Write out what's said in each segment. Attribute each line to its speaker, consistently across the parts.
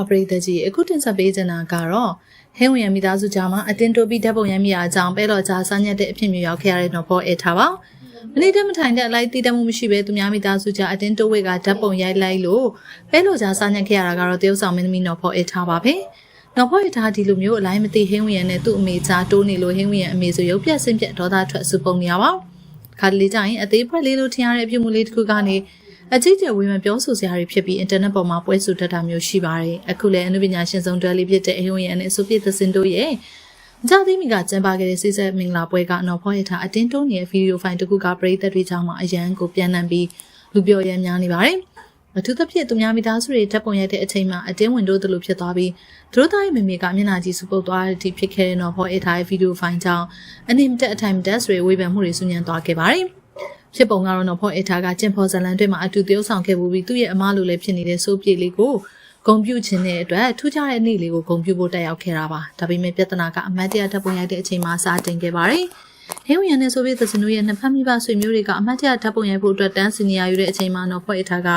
Speaker 1: ပါပရိသတ်ကြီးအခုတင်ဆက်ပေးချင်တာကတော့ဟင်းဝင်ရမိသားစုကြားမှာအတင်းတိုးပြီးဓာတ်ပုံရမ်းမိရာအကြောင်းပဲတော်ကြားစားညက်တဲ့အဖြစ်မျိုးရောက်ခဲ့ရတဲ့တော့ပေါ်အထားပါမနေ့တည်းမထိုင်တဲ့အလိုက်တည်တမှုမရှိဘဲသူများမိသားစုကြားအတင်းတိုးဝေကဓာတ်ပုံရိုက်လိုက်လို့ပဲတော်ကြားစားညက်ခဲ့ရတာကတော့တရုတ်ဆောင်မင်းသမီးနော်ပေါ်အထားပါပဲနော်ဖော့ရထားဒီလိုမျိုးအလိုက်မသိဟင်းဝင်ရနဲ့သူ့အမေကြားတိုးနေလို့ဟင်းဝင်ရအမေဆိုရုပ်ပြက်ဆင်းပြက်ဒေါသထွက်စုပုံနေရပါခါတလေကျရင်အသေးဖွဲ့လေးလို့ထင်ရတဲ့အပြုမှုလေးတစ်ခုကနေ အကြည့်ကျဝေဖန်ပြောဆိုစရာတွေဖြစ်ပြီးအင်တာနက်ပေါ်မှာပွဲဆိုတတ်တာမျိုးရှိပါတယ်။အခုလည်းအနုပညာရှင်ဆုံးတွဲလေးဖြစ်တဲ့အယုံရန်နဲ့ဆိုပြစ်သစင်တို့ရဲ့ကြာသီးမီကကျင်းပခဲ့တဲ့စိစက်မင်္ဂလာပွဲကအနော်ဖောရထားအတင်းတုံးနေတဲ့ဗီဒီယိုဖိုင်တစ်ခုကပရိသတ်တွေကြားမှာအရန်ကိုပြန်နှံပြီးလူပြောရမ်းများနေပါတယ်။အထူးသဖြင့်သူများမိသားစုတွေတပ်ပုံရိုက်တဲ့အချိန်မှာအတင်းဝင်တို့တလို့ဖြစ်သွားပြီးသူတို့သားရဲ့မိမိကမျက်နှာကြီးစုပုတ်သွားတဲ့အထိဖြစ်ခဲ့တဲ့နော်ဖောရထားရဲ့ဗီဒီယိုဖိုင်ကြောင့်အနေမတက်အထိုင်မတက်ဆိုတဲ့ဝေဖန်မှုတွေဆူညံသွားခဲ့ပါတယ်။ ဖြစ်ပုံကတော့နော်ဖော့အထားကကျင်ဖော်ဇလန်တွေမှာအတူတယောက်ဆောင်ခဲ့ပြီးသူ့ရဲ့အမားလိုလည်းဖြစ်နေတဲ့စိုးပြေလေးကိုဂုံပြုခြင်းတဲ့အတွက်ထူးခြားတဲ့နေ့လေးကိုဂုံပြုဖို့တက်ရောက်ခဲ့တာပါဒါပေမဲ့ပြဿနာကအမတ်တရားတပ်ပုံရိုက်တဲ့အချိန်မှာစတင်ခဲ့ပါတယ်ဟင်းဝင်ရတဲ့ဆိုဗီယက်သစင်တို့ရဲ့နှစ်ဖက်မိဘဆွေမျိုးတွေကအမတ်တရားတပ်ပုံရိုက်ဖို့အတွက်တန်းစီနေရယူတဲ့အချိန်မှာနော်ဖော့အထားက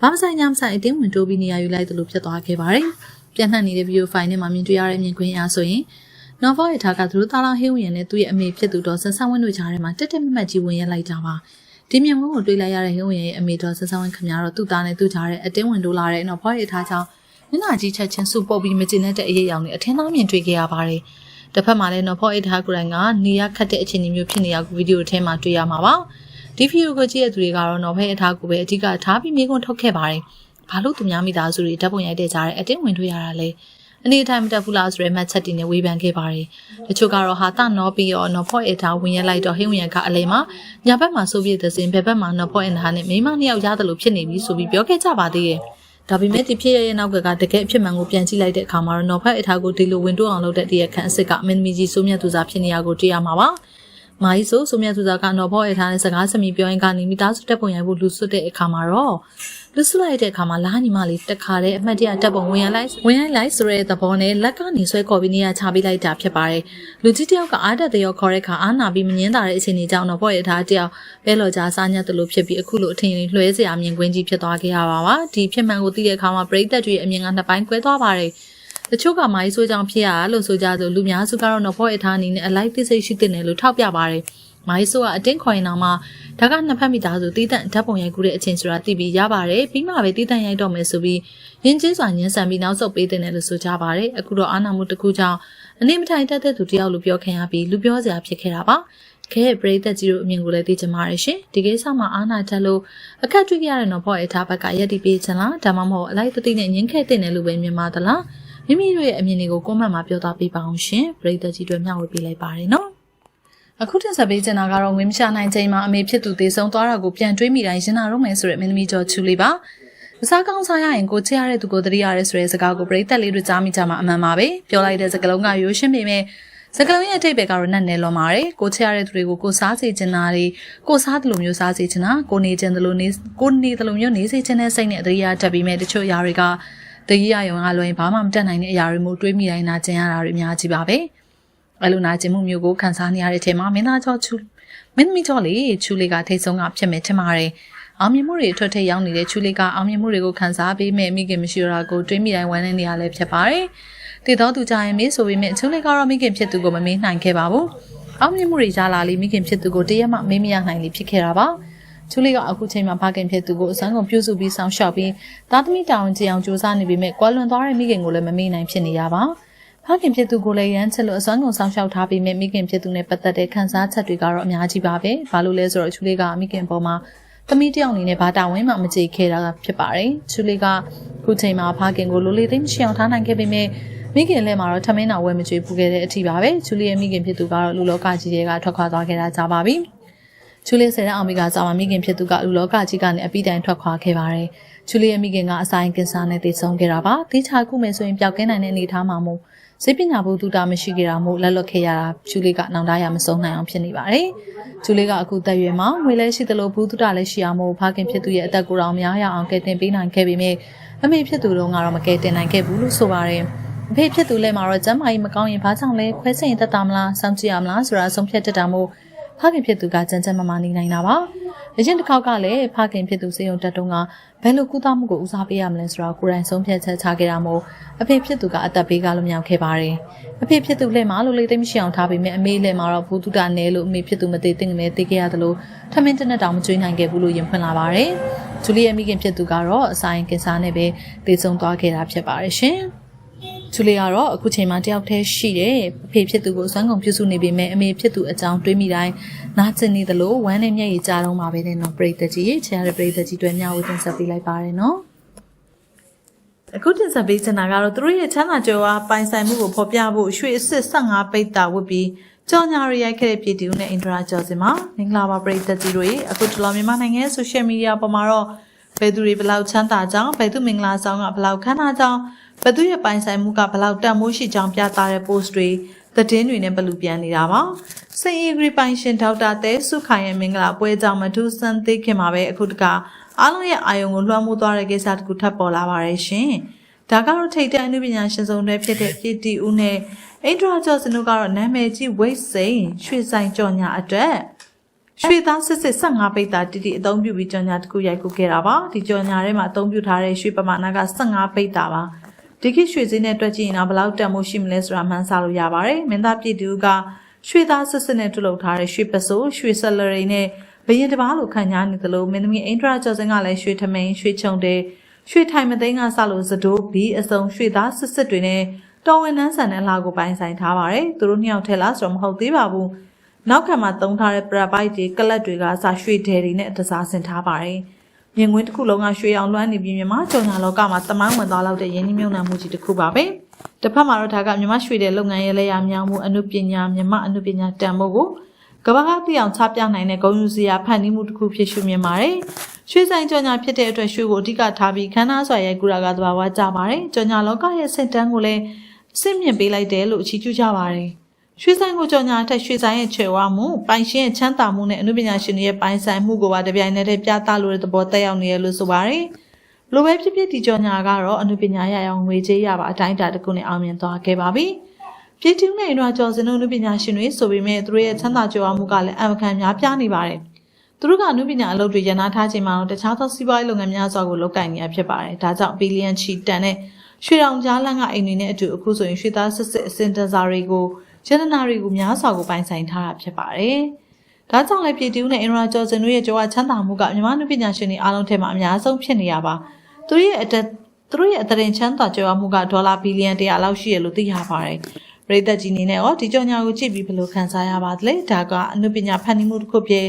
Speaker 1: ဘာမဆိုင်ညာမဆိုင်အတင်းဝင်တိုးပြီးနေရယူလိုက်တယ်လို့ဖြစ်သွားခဲ့ပါတယ်ပြန်နှံ့နေတဲ့ဗီဒီယိုဖိုင်ထဲမှာမြင်တွေ့ရတဲ့မြင်ကွင်းအားဆိုရင် နော်ဖော့ရထားကသူတို့သားလောင်းဟင်းဝင်ရတဲ့သူ့ရဲ့အမေဖြစ်သူတော်ဆန်းဆန်းဝင်းတို့ကြားထဲမှာတက်တက်မတ်မတ်ကြီးဝင်ရလိုက်ကြပါဒီမြင်ကွင်းကိုတွေ့လိုက်ရတဲ့ဟင်းဝင်ရဲ့အမေတော်ဆဆဝင်းခင်ဗျားတော့သူ့သားနဲ့သူ့ကြားတဲ့အတင်းဝင်တိုးလာတဲ့နော်ဖွားရထားချောင်းမျက်နှာကြီးချက်ချင်းစုပုတ်ပြီးမကျင်တဲ့အရေးရောင်တွေအထင်းသားမြင်တွေ့ခဲ့ရပါတယ်။တစ်ဖက်မှာလည်းနော်ဖွားရထားကိုယ်တိုင်ကနေရခတ်တဲ့အခြေအနေမျိုးဖြစ်နေရကိုဗီဒီယိုထဲမှာတွေ့ရမှာပါ။ဒီဗီဒီယိုကိုကြည့်ရတဲ့သူတွေကတော့နော်ဖဲအထားကိုပဲအဓိကထားပြီးမိကုန်းထုတ်ခဲ့ပါတယ်။ဘာလို့သူများမိသားစုတွေဓာတ်ပုံရိုက်တဲ့ကြားတဲ့အတင်းဝင်တွေ့ရတာလဲ။ အနေထိုင်မတက်ဘူးလားဆိုရဲမှတ်ချက်တင်နဲ့ဝေဖန်ခဲ့ပါတယ်။တချို့ကတော့ဟာတနော်ပြီးတော့နော်ဖော့အထားဝင်ရလိုက်တော့ဟင်းဝင်ရကအလဲမှာညာဘက်မှာဆိုဗီယက်သစင်ဘက်ဘက်မှာနော်ဖော့အထားနဲ့မိမနှစ်ယောက်ရတယ်လို့ဖြစ်နေပြီဆိုပြီးပြောခဲ့ကြပါသေးတယ်။ဒါပေမဲ့ဒီဖြစ်ရရဲ့နောက်ကတကယ်အဖြစ်မှန်ကိုပြန်ကြည့်လိုက်တဲ့အခါမှာတော့နော်ဖက်အထားကိုဒီလိုဝင်တိုးအောင်လုပ်တဲ့တရခန့်အစ်စ်ကအမင်းမီကြီးစိုးမြတ်သူစားဖြစ်နေရကိုတွေ့ရမှာပါ။မာကြီးဆိုဆိုမြတ်သူစားကနော်ဖော့အထားနဲ့စကားစမီပြောရင်ကနေမိသားစုတက်ပုံရိုက်ဖို့လူဆွတ်တဲ့အခါမှာတော့ လူစုလိုက်တဲ့အခါမှာလာညီမလေးတခါတည်းအမှတ်တရတက်ပုံဝင်ရလိုက်ဝင်ရလိုက်ဆိုတဲ့သဘောနဲ့လက်ကနေဆွဲခေါ်ပြီးနေရချပေးလိုက်တာဖြစ်ပါတယ်လူကြီးတယောက်ကအားတက်တရောခေါ်တဲ့အခါအားနာပြီးမငင်းတာတဲ့အခြေအနေကြောင့်တော့ဖွဲ့ရထားတယောက်ပဲလော်ကြားစားညက်တယ်လို့ဖြစ်ပြီးအခုလိုအထင်ကြီးလွှဲစရာမြင်ကွင်းကြီးဖြစ်သွားခဲ့ရပါပါဒီဖြစ်မှန်ကိုသိတဲ့အခါမှာပရိသတ်တွေအမြင်ကနှစ်ပိုင်းကွဲသွားပါတယ်တချို့ကမိုင်းဆိုးကြောင်ဖြစ်ရလို့ဆိုကြသလိုလူများစုကတော့နော်ဖော့ရထားအနေနဲ့အလိုက်သိစိတ်ရှိတဲ့နယ်လို့ထောက်ပြပါတယ်။ မိုင်းဆိုကအတင်းခေါ်ရင်တော့မှဒါကနှစ်ဖက်မိသားစုတီးတန့်ဓာတ်ပုံရိုက်ကူးတဲ့အချင်းဆိုတာသိပြီးရပါတယ်ပြီးမှပဲတီးတန့်ရိုက်တော့မယ်ဆိုပြီးရင်းချင်းစွာညှင်းဆန်ပြီးနောက်ဆုတ်ပေးတဲ့လို့ဆိုကြပါတယ်အခုတော့အာနာမှုတစ်ခုကြောင့်အနေမထိုင်တတ်တဲ့သူတယောက်လိုပြောခံရပြီးလူပြောစရာဖြစ်ခဲ့တာပါခဲပရိသတ်ကြီးတို့အမြင်ကိုလည်းသိချင်ပါတယ်ရှင်ဒီကိစ္စမှာအာနာတက်လို့အခက်တွေ့ရတဲ့နော်ဖော့ရဲ့ထားဘက်ကရက်တီပေးချင်လားဒါမှမဟုတ်အလိုက်တတိနဲ့ညင်းခဲ့တဲ့နယ်လို့ပဲမြင်ပါသလားမိမိတို့ရဲ့အမြင်တွေကိုကွန်မန့်မှာပြောသားပေးပါအောင်ရှင်ပရိသတ်ကြီးတို့မျှဝေပေးလိုက်ပါတယ်နော် အခုတင်ဆက်ပေးချင်တာကတော့ငွေမရှာနိုင်ချိန်မှာအမေဖြစ်သူသေဆုံးသွားတာကိုပြန်တွေးမိတိုင်းရင်နာတော့မယ်ဆိုတဲ့မင်းသမီးကျော်ချူလေးပါအစားကောင်းစားရရင်ကိုချရတဲ့သူကိုတတိရတဲ့ဆိုတဲ့စကားကိုပြိသက်လေးတို့ကြားမိကြမှာအမှန်ပါပဲပြောလိုက်တဲ့စကားလုံးကရိုးရှင်းပေမဲ့စကားလုံးရဲ့အထိပ္ပယ်ကတော့နတ်နယ်လွန်ပါတယ်ကိုချရတဲ့သူတွေကိုကိုစားစေချင်တာတွေကိုစားတယ်လို့မျိုးစားစေချင်တာကိုနေချင်တယ်လို့နေကိုနေတယ်လို့မျိုးနေစေချင်တဲ့စိတ်နဲ့တတိယတက်ပြီးမဲ့တချို့အရာတွေကတတိယယုံကလွင်ဘာမှမတက်နိုင်တဲ့အရာတွေမျိုးတွေးမိတိုင်းနာကျင်ရတာတွေအများကြီးပါပဲ။ အဲ့လိုနာကျင်မှုမျိုးကိုခံစားနေရတဲ့ထဲမှာမင်းသားကျော်ချူမင်းသမီးကျော်လေးချူလေးကထိတ်ဆုံးကဖြစ်မယ်ထင်ပါတယ်အောင်မြင်မှုတွေအထွတ်ထိပ်ရောက်နေတဲ့ချူလေးကအောင်မြင်မှုတွေကိုခံစားပေးမဲ့မိခင်မရှိတော့တာကိုတွေးမိတိုင်းဝမ်းနည်းနေရလဲဖြစ်ပါတယ်တည်တော်သူကြရင်မေးဆိုပေမဲ့ချူလေးကတော့မိခင်ဖြစ်သူကိုမမေးနိုင်ခဲ့ပါဘူးအောင်မြင်မှုတွေရလာလေမိခင်ဖြစ်သူကိုတရက်မှမေးမရနိုင်လေဖြစ်ခဲ့တာပါချူလေးကအခုချိန်မှာဖခင်ဖြစ်သူကိုအစမ်းကုန်ပြုစုပြီးဆောင်ရှောက်ပြီးသားသမီးတောင်ကြင်အောင်စူးစမ်းနေပေမဲ့ကွာလွန်သွားတဲ့မိခင်ကိုလည်းမမေ့နိုင်ဖြစ်နေရပါ ဖခင်ဖြစ်သူကိုလည်းရမ်းချက်လို့အစွမ်းကုန်ဆောင်ရှောက်ထားပြီးမိခင်ဖြစ်သူနဲ့ပတ်သက်တဲ့ခံစားချက်တွေကတော့အများကြီးပါပဲ။ဘာလို့လဲဆိုတော့ချူလေးကမိခင်ပေါ်မှာသမီးတယောက်အနေနဲ့ဘာတာဝန်မှမကြည့်ခဲ့တာဖြစ်ပါတယ်။ချူလေးကခုချိန်မှာဖခင်ကိုလိုလေးသိမ်းရှောင်ထားနိုင်ခဲ့ပေမဲ့မိခင်လည်းမှာတော့ထမင်းတော်ဝဲမကြွေးပူခဲ့တဲ့အထိပါပဲ။ချူလေးရဲ့မိခင်ဖြစ်သူကတော့လူလောကကြီးတွေကထွက်ခွာသွားခဲ့တာကြာပါပြီ။ချူလေးဆယ်တဲ့အောင်မိကစာမမိခင်ဖြစ်သူကလူလောကကြီးကနေအပိတိုင်ထွက်ခွာခဲ့ပါတယ်။ချူလေးရဲ့မိခင်ကအဆိုင်ကင်ဆာနဲ့တည်ဆုံးခဲ့တာပါ။တိချာခုမယ်ဆိုရင်ပျောက်ကင်းနိုင်တဲ့အနေအထားမှာမို့ စိတ်ပညာဘုသူတာမရှိကြတာမို့လက်လွတ်ခဲ့ရတာကျူလေးကနောင်တရမဆုံးနိုင်အောင်ဖြစ်နေပါတယ်။ကျူလေးကအခုတက်ရွယ်မှာငွေလဲရှိသလိုဘုသူတာလည်းရှိအောင်မို့ဖခင်ဖြစ်သူရဲ့အသက်ကိုယ်တော်များရအောင်ကယ်တင်ပေးနိုင်ခဲ့ပေမဲ့အမေဖြစ်သူတို့ကတော့မကယ်တင်နိုင်ခဲ့ဘူးလို့ဆိုပါတယ်။အဖေဖြစ်သူလည်းမှာတော့ကျမ်းမာရေးမကောင်းရင်ဘာကြောင့်လဲခွဲစိတ်ရင်တက်တာမလားစောင့်ကြည့်ရမလားဆိုတာဆုံးဖြတ်တတ်တာမို့ဖခင်ဖြစ်သူကကြမ်းကြမ်းမမာနေနိုင်တာပါ အရင်တစ်ခေါက်ကလည်းဖခင်ဖြစ်သူစေယုံတက်တုံးကဘယ်လိုကုသမှုကိုဦးစားပေးရမလဲဆိုတာကိုယ်တိုင်ဆုံးဖြတ်ချက်ချခဲ့တာမို့အဖေဖြစ်သူကအသက်ဘေးကလွန်မြောက်ခဲ့ပါတယ်။အဖေဖြစ်သူလက်မှာလို့လေးသိမရှိအောင်ထားပေမဲ့အမေလက်မှာတော့ဘူတုတာနဲလို့အမေဖြစ်သူမသေးတဲ့ငယ်သိခဲ့ရတယ်လို့ထမင်းတနက်တောင်မကျွေးနိုင်ခဲ့ဘူးလို့ရင်ဖွင့်လာပါတယ်။ဂျူလီရဲ့မိခင်ဖြစ်သူကတော့အဆိုင်ကင်ဆာနဲ့ပဲတည်ဆုံသွားခဲ့တာဖြစ်ပါတယ်ရှင်။ ဂျူလီကတော့အခုချိန်မှာတယောက်တည်းရှိတယ်အဖေဖြစ်သူကိုစွမ်းကုန်ပြုစုနေပေမဲ့အမေဖြစ်သူအကြောင်းတွေးမိတိုင်းနားကျင်နေသလိုဝမ်းနဲ့မျက်ရည်ကြားတော့မှာပဲတဲ့နော်ပရိသတ်ကြီးချင်ရတဲ့ပရိသတ်ကြီးတွေမျှဝေတင်ဆက်ပေးလိုက်ပါတယ်နော်အခုတင်ဆက်ပေးချင်တာကတော့သူတို့ရဲ့ချမ်းသာကြွယ်ဝပိုင်ဆိုင်မှုကိုဖော်ပြဖို့ရွှေအစ်စ်15ပိတ်တာဝတ်ပြီးကြောင်ညာရရိုက်ခဲ့တဲ့ပြည်သူနဲ့အင်ဒရာကျော်စင်မှာမင်္ဂလာပါပရိသတ်ကြီးတို့အခုတလောမြန်မာနိုင်ငံရဲ့ social media ပေါ်မှာတော့ ဘယ်သူတွေဘယ်လောက်ချမ်းသာကြောင်းဘယ်သူမင်္ဂလာဆောင်ကဘယ်လောက်ခမ်းနားကြောင်းဘသူရဲ့ပိုင်ဆိုင်မှုကဘလောက်တန်မိုးရှိကြောင်းပြသတဲ့ post တွေသတင်းတွေနဲ့ဘလူပြန်နေတာပါစင်အီဂရီပိုင်ရှင်ဒေါက်တာသဲစုခိုင်ရဲ့မင်္ဂလာပွဲကြောင့်မထူးဆန်းသိခင်မှာပဲအခုတကအားလုံးရဲ့အာယုံကိုလွှမ်းမိုးသွားတဲ့ကိစ္စတခုထပ်ပေါ်လာပါတယ်ရှင်ဒါကတော့ထိတ်တဲ့အနုပညာရှင်စုံတွေဖြစ်တဲ့ပြည်တီဦးနဲ့အင်ဒရာကျော်စနုကတော့နာမည်ကြီးဝိတ်စိန်ရွှေဆိုင်ကြော်ညာအတွက် ရွှေသားစစ်စစ်15ပိတ်တာတီတီအသုံးပြုပြီးကြော်ညာတစ်ခုရိုက်ကူခဲ့တာပါဒီကြော်ညာထဲမှာအသုံးပြုထားတဲ့ရွှေပမာဏက15ပိတ်တာပါဒီခေတ်ရွှေစည်းနဲ့တွက်ကြည့်ရင်တော့ဘယ်လောက်တန်မိုးရှိမလဲဆိုတာမှန်းဆလို့ရပါတယ်။မင်းသားပြည်သူကရွှေသားစစ်စစ်နဲ့ထုတ်လုပ်ထားတဲ့ရွှေပစိုးရွှေဆက်လရီနဲ့ဘရင်တပားလိုခံညာနေသလိုမင်းသမီးအင်ဒရာကျော်စင်ကလည်းရွှေထမိန်ရွှေချုံတဲ့ရွှေထိုင်မသိန်းကစလို့စတိုးဘီအစုံရွှေသားစစ်စစ်တွေနဲ့တော်ဝင်နှန်းဆန်တဲ့အလားကိုပိုင်ဆိုင်ထားပါတယ်။သူတို့နှစ်ယောက်ထဲလားဆိုတော့မဟုတ်သေးပါဘူး။ နောက်ခံမှာသုံးထားတဲ့ပရပိုက်တွေကလတ်တွေကစရွှေဒယ်တွေနဲ့တစားဆင်ထားပါတယ်။မြင်ကွင်းတစ်ခုလုံးကရွှေအောင်လွှမ်းနေပြီးမြန်မာကြော်ညာလောကမှာတမိုင်းဝင်သွားလောက်တဲ့ရင်းနှီးမြှုပ်နှံမှုကြီးတစ်ခုပါပဲတစ်ဖက်မှာတော့ဒါကမြန်မာရွှေတဲ့လုပ်ငန်းရဲ့လက်ရမြောင်းမှုအမှုပညာမြန်မာအမှုပညာတန်ဖိုးကိုကမ္ဘာကသိအောင်ချပြနိုင်တဲ့ဂုဏ်ယူစရာဖန်တီးမှုတစ်ခုဖြစ်ရှုမြင်ပါတယ်ရွှေဆိုင်ကြော်ညာဖြစ်တဲ့အတွက်ရွှေကိုအဓိကထားပြီးခန်းနာစွာရိုက်ကူတာကသဘာဝကြပါတယ်ကြော်ညာလောကရဲ့စင်တန်းကိုလည်းအဆင့်မြင့်ပေးလိုက်တယ်လို့အချီးကျူးကြပါတယ် ရွှေဆိုင်ကိုကြော်ညာထက်ရွှေဆိုင်ရဲ့ချေဝါမှုပိုင်ရှင်ရဲ့ချမ်းသာမှုနဲ့အမှုပညာရှင်တွေရဲ့ပိုင်ဆိုင်မှုကိုပါတပြိုင်နက်တည်းပြသလိုတဲ့သဘောတက်ရောက်နေရလို့ဆိုပါတယ်။လိုပဲဖြစ်ဖြစ်ဒီကြော်ညာကတော့အမှုပညာရအောင်ငွေကြေးရပါအတိုင်းအတာတစ်ခုနဲ့အောင်မြင်သွားခဲ့ပါပြီ။ပြည်သူနဲ့တော့ကျော်စင်တို့အမှုပညာရှင်တွေဆိုပေမဲ့သူတို့ရဲ့ချမ်းသာကြွယ်ဝမှုကလည်းအမခံများပြားနေပါတယ်။သူတို့ကအမှုပညာအလုပ်တွေရနာထားခြင်းမှာတော့တခြားသောစီးပွားရေးလုပ်ငန်းများစွာကိုလုပ်ကိုင်နေရဖြစ်ပါတယ်။ဒါကြောင့်ဘီလီယံချီတန်တဲ့ရွှေတောင်ကြားလန့်ကအိမ်တွေနဲ့အတူအခုဆိုရင်ရွှေသားစစ်စစ်အစင်တန်စာတွေကို ယန္တနာတွေကိုများစွာကိုပိုင်ဆိုင်ထားတာဖြစ်ပါတယ်။ဒါကြောင့်လည်းပြည်သူနဲ့အင်ရာကျော်စင်တို့ရဲ့ကြွားချမ်းသာမှုကမြန်မာလူပညာရှင်တွေအားလုံးထဲမှာအများဆုံးဖြစ်နေရပါ။သူတို့ရဲ့အတက်သူတို့ရဲ့အတရင်ချမ်းသာကြွားမှုကဒေါ်လာဘီလီယံ100လောက်ရှိရလို့သိရပါတယ်။ပြည်သက်ကြီးနေနဲ့ရောဒီကြောင်ညာကိုကြည့်ပြီးဘယ်လိုခံစားရပါသလဲ။ဒါကအနုပညာဖန်တီးမှုတစ်ခုဖြစ်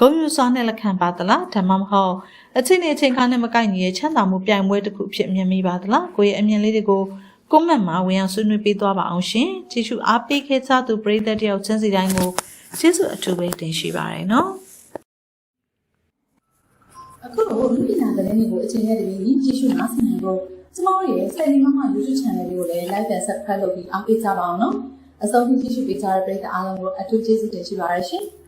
Speaker 1: ဂုဏ်ယူစွာနဲ့လက်ခံပါသလားဒါမှမဟုတ်အချိန်နဲ့အချိန်ခါနဲ့မကိုက်ညီရဲ့ချမ်းသာမှုပြိုင်ပွဲတစ်ခုဖြစ်မြင်မိပါသလားကိုယ့်ရဲ့အမြင်လေးတွေကို ကွန်မန့်မှာဝင်အောင်ဆွေးနွေးပေးသွားပါအောင်ရှင်။ကြည့်ရှုအားပေးခဲ့ကြသူပရိသတ်တယောက်ချင်းစီတိုင်းကိုကျေးဇူးအထူးပဲတင်ရှိပါရနော်။
Speaker 2: အခုတော့လူပညာသတင်းတွေကိုအချိန်နဲ့တပြေးညီကြည့်ရှုနားဆင်နိုင်ဖို့ကျမတို့ရဲ့ Steady Mama YouTube Channel လေးကိုလည်း Like and Subscribe လုပ်ပြီးအားပေးကြပါအောင်နော်အဆုံးထိကြည့်ရှုပေးကြတဲ့ပရိသတ်အားလုံးကိုအထူးကျေးဇူးတင်ရှိပါရရှင်။